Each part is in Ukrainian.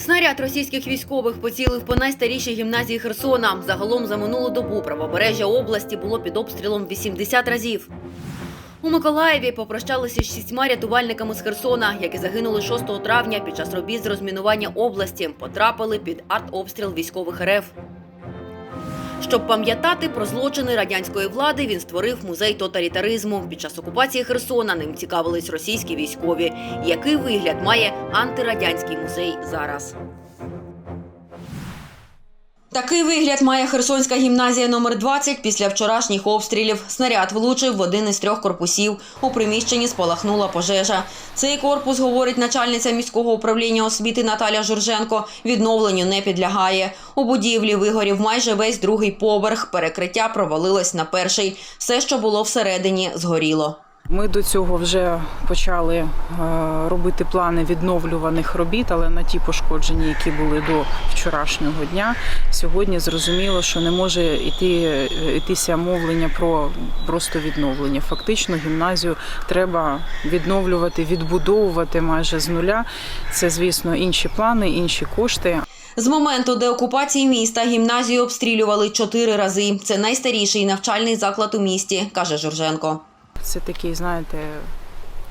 Снаряд російських військових поцілив по найстарішій гімназії Херсона. Загалом за минулу добу правобережжя області було під обстрілом 80 разів. У Миколаєві попрощалися з шістьма рятувальниками з Херсона, які загинули 6 травня під час робіт з розмінування області. Потрапили під артобстріл військових РФ. Щоб пам'ятати про злочини радянської влади, він створив музей тоталітаризму. Під час окупації Херсона ним цікавились російські військові. Який вигляд має антирадянський музей зараз? Такий вигляд має Херсонська гімназія номер 20 після вчорашніх обстрілів. Снаряд влучив в один із трьох корпусів. У приміщенні спалахнула пожежа. Цей корпус, говорить начальниця міського управління освіти Наталя Журженко, відновленню не підлягає. У будівлі вигорів майже весь другий поверх. Перекриття провалилось на перший. Все, що було всередині, згоріло. Ми до цього вже почали е, робити плани відновлюваних робіт, але на ті пошкодження, які були до вчорашнього дня, сьогодні зрозуміло, що не може йти йтися мовлення про просто відновлення. Фактично, гімназію треба відновлювати, відбудовувати майже з нуля. Це, звісно, інші плани, інші кошти. З моменту деокупації міста гімназію обстрілювали чотири рази. Це найстаріший навчальний заклад у місті, каже Журженко. Це такий, знаєте,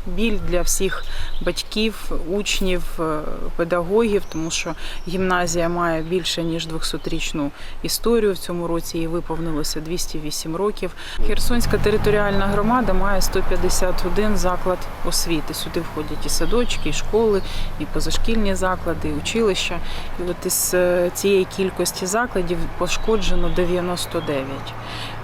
біль для всіх батьків, учнів, е, педагогів, тому що гімназія має більше ніж 200-річну історію. В цьому році їй виповнилося 208 років. Херсонська територіальна громада має 151 заклад освіти. Сюди входять і садочки, і школи, і позашкільні заклади, і училища. І от із е, цієї кількості закладів пошкоджено 99.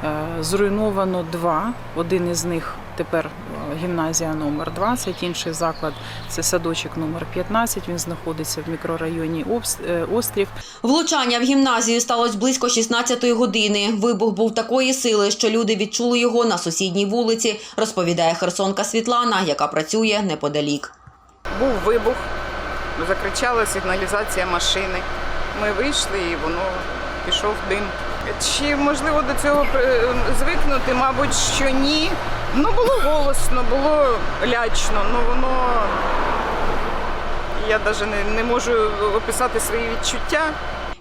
Е, Зруйновано два. Один із них тепер гімназія номер 20, інший заклад це садочок номер 15. Він знаходиться в мікрорайоні Обс- е, Острів. Влучання в гімназію сталося близько 16-ї години. Вибух був такої сили, що люди відчули його на сусідній вулиці, розповідає херсонка Світлана, яка працює неподалік. Був вибух, закричала сигналізація машини. Ми вийшли і воно пішов дим. Чи можливо до цього е, звикнути? Мабуть, що ні. Ну було голосно, було лячно, ну воно. Я навіть не, не можу описати свої відчуття.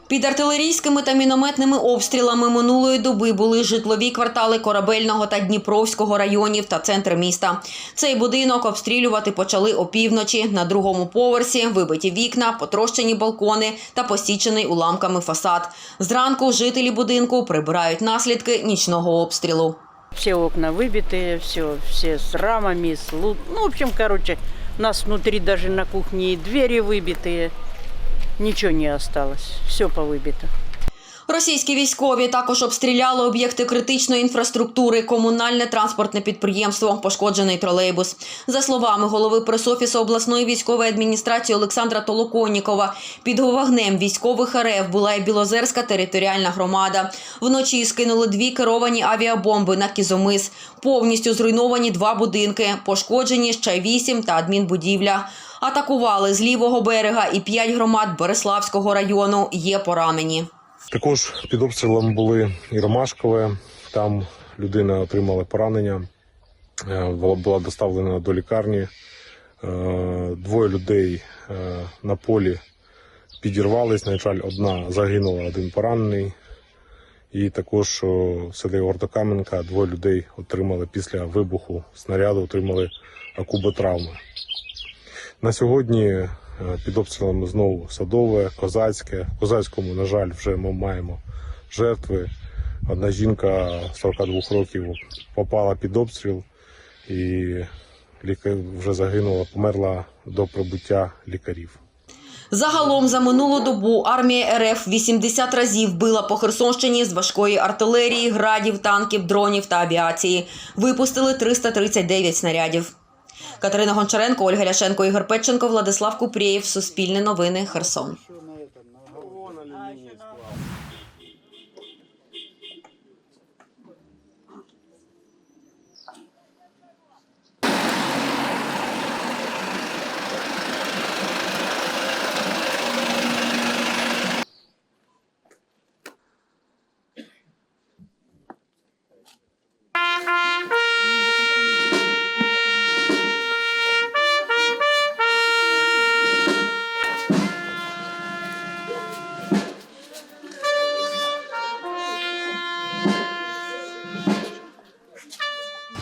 Під артилерійськими та мінометними обстрілами минулої доби були житлові квартали Корабельного та Дніпровського районів та центр міста. Цей будинок обстрілювати почали опівночі. На другому поверсі вибиті вікна, потрощені балкони та посічений уламками фасад. Зранку жителі будинку прибирають наслідки нічного обстрілу. Все окна выбитые, все, все с рамами, с лу- Ну, в общем, короче, у нас внутри даже на кухне и двери выбитые. Ничего не осталось. Все повыбито. Російські військові також обстріляли об'єкти критичної інфраструктури, комунальне транспортне підприємство, пошкоджений тролейбус. За словами голови пресофісу обласної військової адміністрації Олександра Толоконнікова, під вогнем військових РФ була і Білозерська територіальна громада. Вночі скинули дві керовані авіабомби на Кізомис. Повністю зруйновані два будинки, пошкоджені ще вісім та адмінбудівля. Атакували з лівого берега і п'ять громад Береславського району. Є поранені. Також під обстрілом були і Ромашкове. Там людина отримала поранення, е, була доставлена до лікарні. Е, Двоє людей е, на полі підірвались. На жаль, одна загинула, один поранений. І також в селі Ортокаменка двоє людей отримали після вибуху снаряду, отримали акуботравми. На сьогодні під обстрілами знову садове, козацьке. В козацькому, на жаль, вже ми маємо жертви. Одна жінка 42 років попала під обстріл і вже загинула, померла до прибуття лікарів. Загалом за минулу добу армія РФ 80 разів била по Херсонщині з важкої артилерії, градів, танків, дронів та авіації. Випустили 339 снарядів. Катерина Гончаренко, Ольга Ляшенко, Ігор Петченко, Владислав Купрієв. Суспільне новини. Херсон.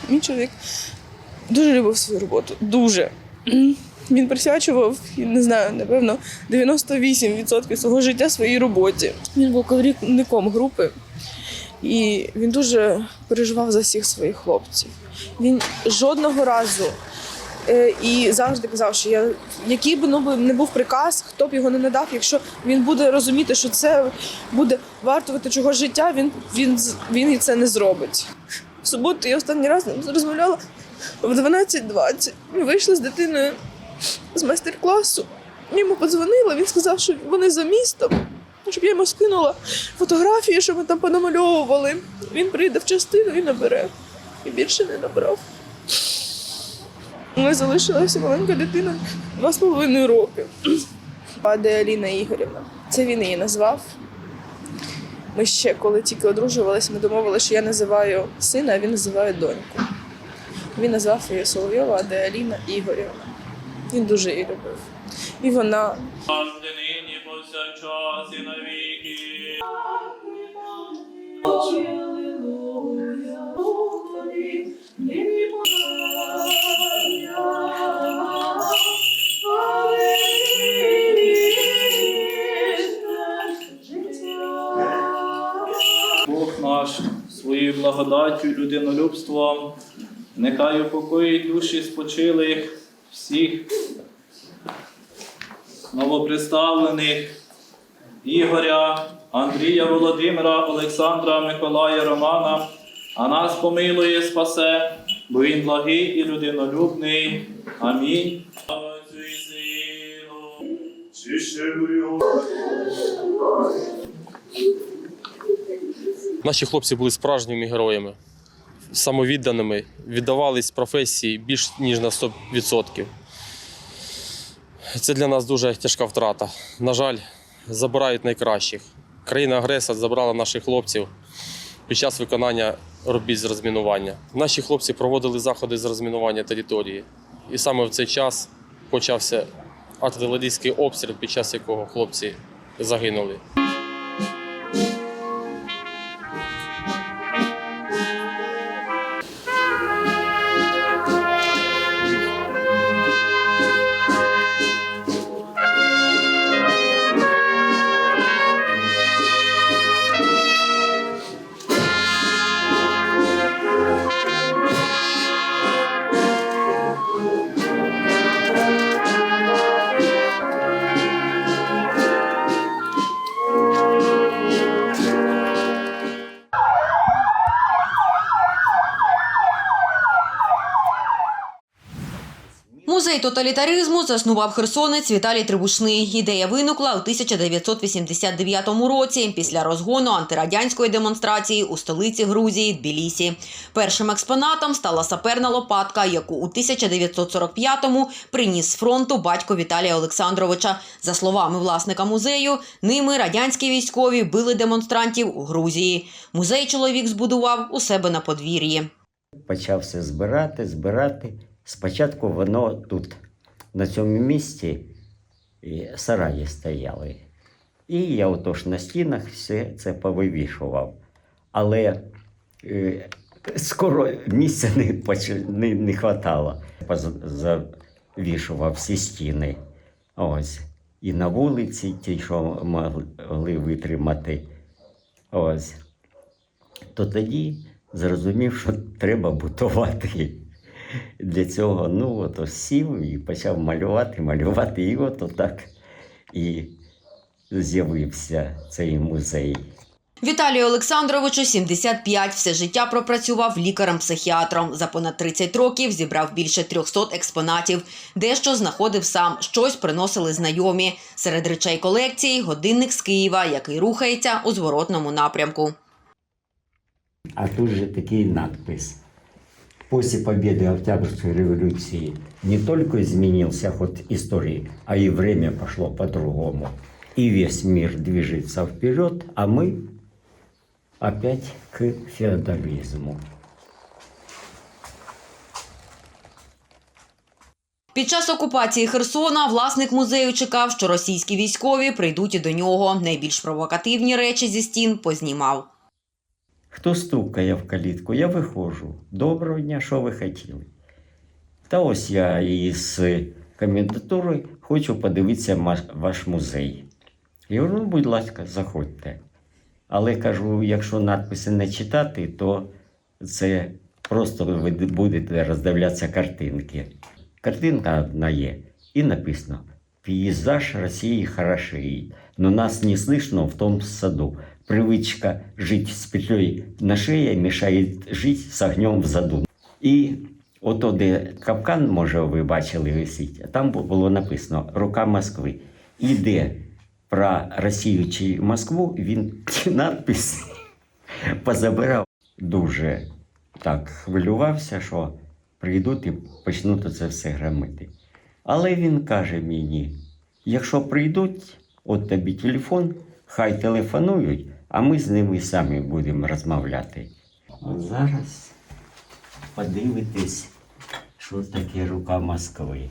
Мій чоловік дуже любив свою роботу. Дуже. Він присвячував, не знаю, напевно, 98% свого життя своїй роботі. Він був керівником групи, і він дуже переживав за всіх своїх хлопців. Він жодного разу е, і завжди казав, що я, який би ну, не був приказ, хто б його не надав, якщо він буде розуміти, що це буде вартувати чогось життя, він, він, він і це не зробить. Суботу я останній раз розмовляла в 12.20. Ми вийшли з дитиною з майстер-класу. Йому подзвонила, він сказав, що вони за містом, щоб я йому скинула фотографії, що ми там понамальовували. Він прийде в частину і набере. І більше не набрав. Мене залишилася маленька дитина два з половиною роки. Паде Аліна Ігорівна. Це він її назвав. Ми ще, коли тільки одружувалися, ми домовилися, що я називаю сина, а він називає доньку. Він назвав її Соловйова, а де Аліна Ігорівна. Він дуже її любив. І вона нині благодаттю і людинолюбством, нехай упокоїть душі спочилих всіх новоприставлених Ігоря, Андрія Володимира, Олександра, Миколая, Романа, а нас помилує, спасе, бо він благий і людинолюбний. Амінь. Отцю і Наші хлопці були справжніми героями, самовідданими, віддавались професії більш ніж на 100%. Це для нас дуже тяжка втрата. На жаль, забирають найкращих. Країна-агресор забрала наших хлопців під час виконання робіт з розмінування. Наші хлопці проводили заходи з розмінування території. І саме в цей час почався артилерійський обстріл, під час якого хлопці загинули. Музей тоталітаризму заснував херсонець Віталій Трибушний. Ідея виникла у 1989 році після розгону антирадянської демонстрації у столиці Грузії Тбілісі. Першим експонатом стала саперна лопатка, яку у 1945-му приніс з фронту батько Віталія Олександровича. За словами власника музею, ними радянські військові били демонстрантів у Грузії. Музей чоловік збудував у себе на подвір'ї. почав все збирати, збирати. Спочатку воно тут, на цьому місці, сараї стояли. І я отож на стінах все це повивішував. Але е, скоро місця не, не, не хватало. Завішував всі стіни. Ось. І на вулиці, ті, що могли витримати. Ось. То тоді зрозумів, що треба будувати. Для цього ну, от сів і почав малювати, малювати, і от отак і з'явився цей музей. Віталію Олександровичу 75, все життя пропрацював лікарем-психіатром. За понад 30 років зібрав більше 300 експонатів. Дещо знаходив сам, щось приносили знайомі. Серед речей колекції годинник з Києва, який рухається у зворотному напрямку. А тут же такий надпис. После победы Октябрьской революции не только изменился ход истории, а и время пошло по-другому. И весь мир движется вперед, а мы опять к феодализму. Під час окупації Херсона власник музею чекав, що російські військові прийдуть і до нього. Найбільш провокативні речі зі стін познімав. Хто стукає в калітку, я виходжу. Доброго дня, що ви хотіли? Та ось я із комендатури хочу подивитися ваш музей. Я говорю, ну, будь ласка, заходьте. Але кажу, якщо надписи не читати, то це просто ви будете роздивлятися картинки. Картинка одна є, і написано: Пейзаж Росії хороший, но нас не слышно в том саду. Привычка жить с петлей на шее мешает жить з огнем в заду. І ото, де капкан, може, ви бачили, висить, там було написано Рука Москви. І де про Росію чи Москву він ці надписи позабирав. Дуже так хвилювався, що прийдуть і почнуть це все громити. Але він каже мені: якщо прийдуть, от тобі телефон, хай телефонують, а ми з ними самі будемо розмовляти. От зараз подивитись, що таке рука Москви.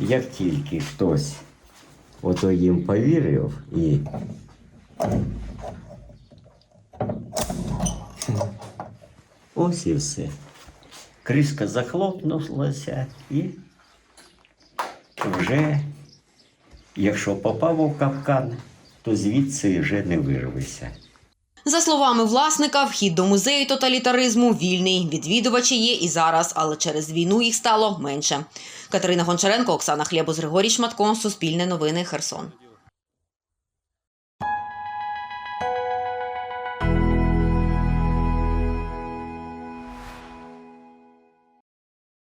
Як тільки хтось ото їм повірив і ось і все. Кришка захлопнулася і вже, якщо попав у капкан, то звідси вже не вирвися. За словами власника, вхід до музею тоталітаризму вільний. Відвідувачі є і зараз, але через війну їх стало менше. Катерина Гончаренко, Оксана Хлєбус, Григорій Шматко, Суспільне новини, Херсон.